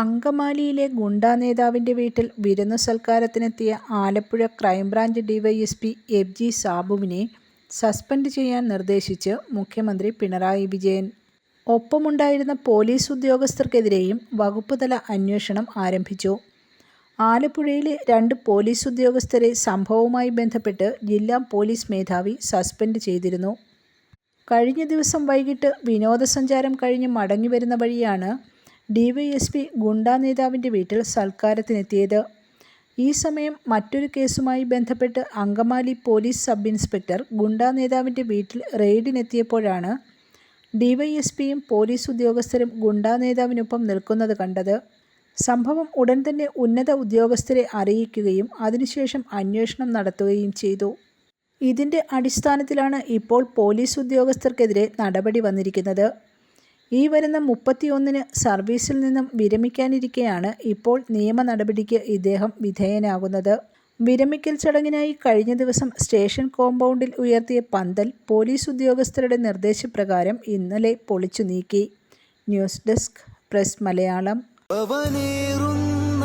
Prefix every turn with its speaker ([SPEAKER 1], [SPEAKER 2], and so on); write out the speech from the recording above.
[SPEAKER 1] അങ്കമാലിയിലെ ഗുണ്ടാ നേതാവിന്റെ വീട്ടിൽ വിരുന്നു സൽക്കാരത്തിനെത്തിയ Alappuzha crime branch DYSP F G സാബുവിനെ suspend ചെയ്യാൻ നിർദ്ദേശിച്ച് മുഖ്യമന്ത്രി പിണറായി വിജയൻ. ഒപ്പമുണ്ടായിരുന്ന പോലീസ് ഉദ്യോഗസ്ഥർക്കെതിരെയും വകുപ്പുതല അന്വേഷണം ആരംഭിച്ചു. ആലപ്പുഴയിലെ രണ്ട് പോലീസ് ഉദ്യോഗസ്ഥരെ സംഭവവുമായി ബന്ധപ്പെട്ട് ജില്ലാ പോലീസ് മേധാവി സസ്പെൻഡ് ചെയ്തിരുന്നു. കഴിഞ്ഞ ദിവസം വൈകിട്ട് വിനോദസഞ്ചാരം കഴിഞ്ഞ് മടങ്ങിവരുന്ന വഴിയാണ് ഡിവൈഎസ്പി ഗുണ്ടാ നേതാവിന്റെ വീട്ടിൽ സൽക്കാരത്തിനെത്തിയത്. ഈ സമയം മറ്റൊരു കേസുമായി ബന്ധപ്പെട്ട് അങ്കമാലി പോലീസ് സബ് ഇൻസ്പെക്ടർ ഗുണ്ടാ നേതാവിന്റെ വീട്ടിൽ റെയ്ഡിനെത്തിയപ്പോഴാണ് ഡിവൈഎസ്പിയും പോലീസ് ഉദ്യോഗസ്ഥരും ഗുണ്ടാ നേതാവിനൊപ്പം നിൽക്കുന്നത് കണ്ടത്. സംഭവം ഉടൻ തന്നെ ഉന്നത ഉദ്യോഗസ്ഥരെ അറിയിക്കുകയും അതിനുശേഷം അന്വേഷണം നടത്തുകയും ചെയ്തു. ഇതിന്റെ അടിസ്ഥാനത്തിലാണ് ഇപ്പോൾ പോലീസ് ഉദ്യോഗസ്ഥർക്കെതിരെ നടപടി വന്നിരിക്കുന്നത്. ഈ വരുന്ന മുപ്പത്തിയൊന്നിന് സർവീസിൽ നിന്നും വിരമിക്കാനിരിക്കെയാണ് ഇപ്പോൾ നിയമ നടപടിക്ക് ഇദ്ദേഹം വിധേയനാകുന്നത്. വിരമിക്കൽ ചടങ്ങിനായി കഴിഞ്ഞ ദിവസം സ്റ്റേഷൻ കോമ്പൗണ്ടിൽ ഉയർത്തിയ പന്തൽ പോലീസ് ഉദ്യോഗസ്ഥരുടെ നിർദ്ദേശപ്രകാരം ഇന്നലെ പൊളിച്ചു നീക്കി. News desk press Malayalam
[SPEAKER 2] പവനേറുന്ന